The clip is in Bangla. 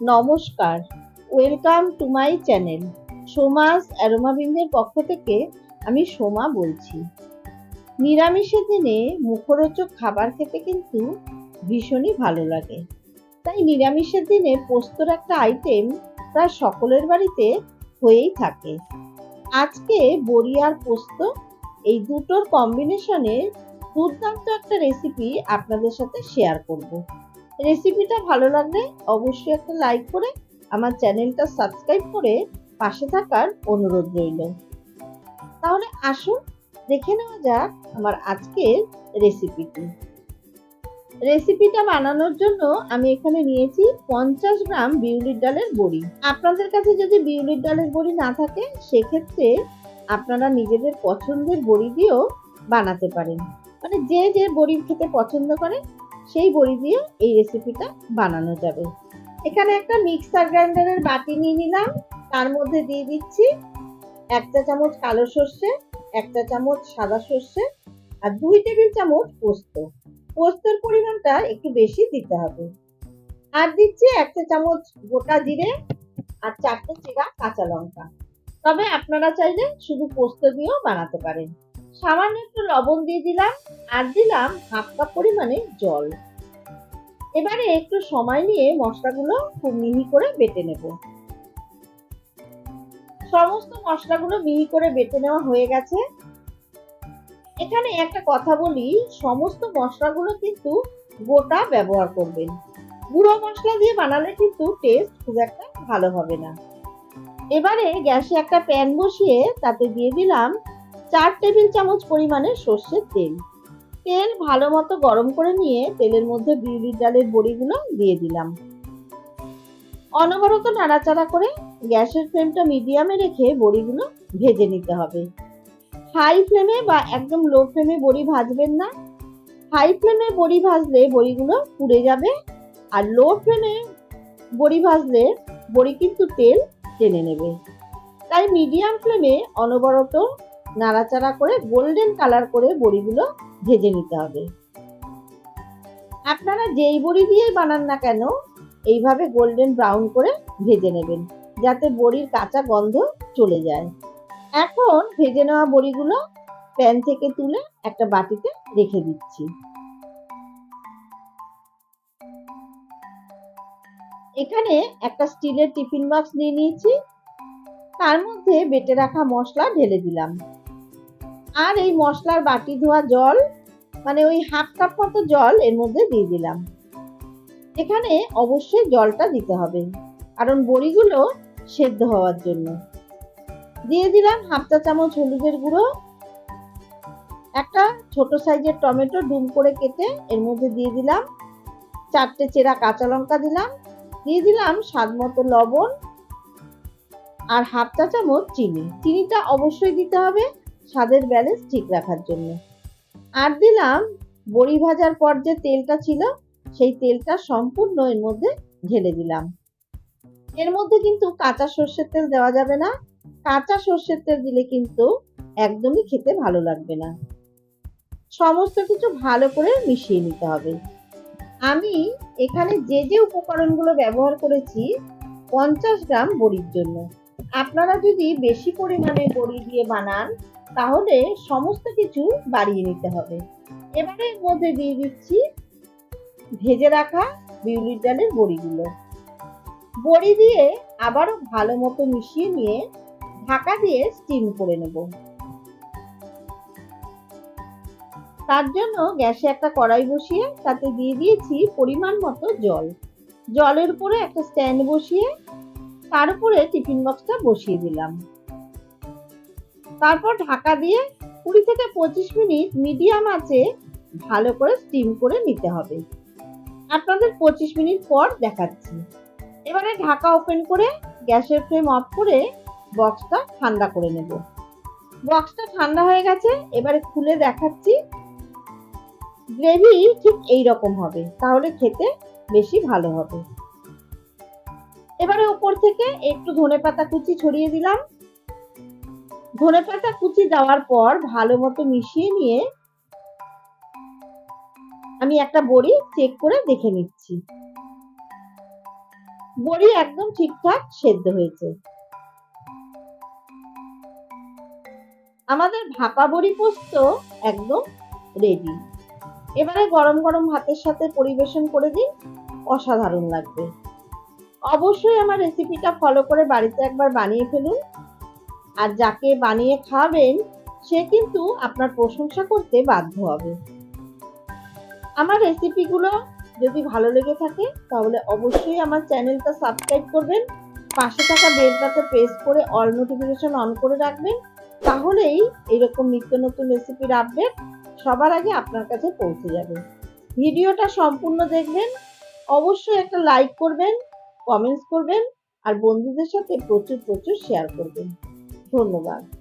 নমস্কার। ওয়েলকাম টু মাই চ্যানেল সোমাস অ্যারোমাবিন্দের পক্ষ থেকে আমি সোমা বলছি। নিরামিষের দিনে মুখরোচক খাবার খেতে কিন্তু ভীষণই ভালো লাগে। তাই নিরামিষের দিনে পোস্তর একটা আইটেম প্রায় সকলের বাড়িতে হয়েই থাকে। আজকে বড়ি আর পোস্ত এই দুটোর কম্বিনেশনে দুর্দান্ত একটা রেসিপি আপনাদের সাথে শেয়ার করব। রেসিপিটা ভালো লাগলে অবশ্যই একটা লাইক করে আমার চ্যানেলটা সাবস্ক্রাইব করে পাশে থাকার অনুরোধ রইল। তাহলে আসুন, দেখে নেওয়া যাক আমার আজকের রেসিপিটি রেসিপিটা বানানোর জন্য আমি এখানে নিয়েছি পঞ্চাশ গ্রাম বিউলির ডালের বড়ি। আপনাদের কাছে যদি বিউলির ডালের বড়ি না থাকে, সেক্ষেত্রে আপনারা নিজেদের পছন্দের বড়ি দিয়েও বানাতে পারেন। মানে যে যে বড়ি খেতে পছন্দ করে সেই বড়ি দিয়ে এই রেসিপিটা বানানো যাবে। এখানে একটা মিক্সার গ্রাইন্ডারের বাটি নিয়ে নিলাম। তার মধ্যে দিয়ে দিচ্ছি একটা চামচ কালো সর্ষে একটা চামচ সাদা সর্ষে আর দুই টেবিল চামচ পোস্ত। পোস্তর পরিমাণটা একটু বেশি দিতে হবে। আর দিচ্ছি একটা চামচ গোটা জিরে আর চারটে চেরা কাঁচা লঙ্কা। তবে আপনারা চাইলে শুধু পোস্ত দিয়েও বানাতে পারেন। সামান্য একটু লবণ দিয়ে দিলাম আর দিলাম হাফ কাপ পরিমাণে জল। এবারে একটু সময় নিয়ে মশলাগুলো খুব মিহি করে বেটে নেব। সমস্ত মশলাগুলো মিহি করে বেটে নেওয়া হয়ে গেছে। এখানে একটা কথা বলি, সমস্ত মশলাগুলো কিন্তু গোটা ব্যবহার করবেন। গুঁড়ো মশলা দিয়ে বানালে কিন্তু টেস্ট খুব একটা ভালো হবে না। এবারে গ্যাসে একটা প্যান বসিয়ে তাতে দিয়ে দিলাম চার টেবিল চামচ পরিমাণে সর্ষের তেল। তেল ভালো মতো গরম করে নিয়ে তেলের মধ্যে বিউলির ডালের বড়িগুলো দিয়ে দিলাম। অনবরত নাড়াচাড়া করে গ্যাসের ফ্লেমটা মিডিয়ামে রেখে বড়িগুলো ভেজে নিতে হবে। হাই ফ্লেমে বা একদম লো ফ্লেমে বড়ি ভাজবেন না। হাই ফ্লেমে বড়ি ভাজলে বড়িগুলো পুড়ে যাবে আর লো ফ্লেমে বড়ি ভাজলে বড়ি কিন্তু তেল টেনে নেবে। তাই মিডিয়াম ফ্লেমে অনবরত নাড়াচাড়া করে গোল্ডেন কালার করে বড়িগুলো ভেজে নিতে হবে। আপনারা যেই বড়ি দিয়ে বানান না কেন, এইভাবে গোল্ডেন ব্রাউন করে ভেজে নেবেন, যাতে বড়ির কাঁচা গন্ধ চলে যায়। এখন ভেজে নেওয়া বড়িগুলো প্যান থেকে তুলে একটা বাটিতে রেখে দিচ্ছি। এখানে একটা স্টিলের টিফিন বক্স নিয়ে নিয়েছি। তার মধ্যে বেটে রাখা মশলা ঢেলে দিলাম। আর এই মশলার বাটি ধোয়া জল মানে ওই হাফ কাপ মতো জল এর মধ্যে দিয়ে দিলাম। এখানে অবশ্যই জলটা দিতে হবে, কারণ বড়িগুলো সেদ্ধ হওয়ার জন্য। দিয়ে দিলাম হাফ চা চামচ হলুদের গুঁড়ো, একটা ছোট সাইজের টমেটো ডুম করে কেটে এর মধ্যে দিয়ে দিলাম, চারটে চেরা কাঁচা লঙ্কা দিলাম, দিয়ে দিলাম স্বাদ মতো লবণ আর হাফ চা চামচ চিনি। চিনিটা অবশ্যই দিতে হবে স্বাদের ব্যালেন্স ঠিক রাখার জন্য। আর দিলাম, বড়ি ভাজার পর যে তেলটা ছিল, সেই তেলটা সম্পূর্ণ এর মধ্যে ঢেলে দিলাম। এর মধ্যে কিন্তু কাঁচা সর্ষের তেল দেওয়া যাবে না। কাঁচা সর্ষের তেল দিলে কিন্তু একদমই খেতে ভালো লাগবে না। সমস্ত কিছু ভালো করে মিশিয়ে নিতে হবে। আমি এখানে যে যে উপকরণগুলো ব্যবহার করেছি, পঞ্চাশ গ্রাম বড়ির জন্য। আপনারা যদি বেশি পরিমাণে বড়ি দিয়ে বানান তাহলে সমস্ত কিছু বাড়িয়ে নিতে হবে। এবারে এর মধ্যে দিয়ে দিচ্ছি ভেজে রাখা বিউলির ডালের বড়িগুলো। বড়ি দিয়ে আবারও ভালো মতো মিশিয়ে নিয়ে ঢাকা দিয়ে স্টিম করে নেব। তার জন্য গ্যাসে একটা কড়াই বসিয়ে তাতে দিয়ে দিয়েছি পরিমাণ মতো জল। জলের উপরে একটা স্ট্যান্ড বসিয়ে তার উপরে টিফিন বক্সটা বসিয়ে দিলাম। তারপর ঢাকা দিয়ে কুড়ি থেকে পঁচিশ মিনিট মিডিয়াম আছে ভালো করে স্টিম করে নিতে হবে। আপনাদের পঁচিশ মিনিট পর দেখাচ্ছি। এবারে ঢাকা ওপেন করে গ্যাসের ফ্লেম অফ করে বক্সটা ঠান্ডা করে নেব। বক্সটা ঠান্ডা হয়ে গেছে, এবারে খুলে দেখাচ্ছি। গ্রেভি ঠিক এই রকম হবে, তাহলে খেতে বেশি ভালো হবে। এবারে উপর থেকে একটু ধনে পাতা কুচি ছড়িয়ে দিলাম। ধনে পাতা কুচি দেওয়ার পর ভালো মতো মিশিয়ে নিয়ে আমি একটা বড়ি চেক করে দেখে নিচ্ছি। বড়ি একদম ঠিকঠাক সেদ্ধ হয়েছে। আমাদের ভাপা বড়ি পোস্ত একদম রেডি এবারে গরম গরম ভাতের সাথে পরিবেশন করে দিন, অসাধারণ লাগবে। অবশ্যই আমার রেসিপিটা ফলো করে বাড়িতে একবার বানিয়ে ফেলুন। আর যাকে বানিয়ে খাওয়াবেন সে কিন্তু আপনার প্রশংসা করতে বাধ্য হবে। আমার রেসিপিগুলো যদি ভালো লেগে থাকে, তাহলে অবশ্যই আমার চ্যানেলটা সাবস্ক্রাইব করবেন, পাশে থাকা বেলটাতে প্রেস করে অল নোটিফিকেশন অন করে রাখবেন, তাহলেই এরকম নিত্য নতুন রেসিপির আপডেট সবার আগে আপনার কাছে পৌঁছে যাবে। ভিডিওটা সম্পূর্ণ দেখবেন, অবশ্যই একটা লাইক করবেন, কমেন্টস করবেন, আর বন্ধুদের সাথে প্রচুর প্রচুর শেয়ার করবেন। ধন্যবাদ।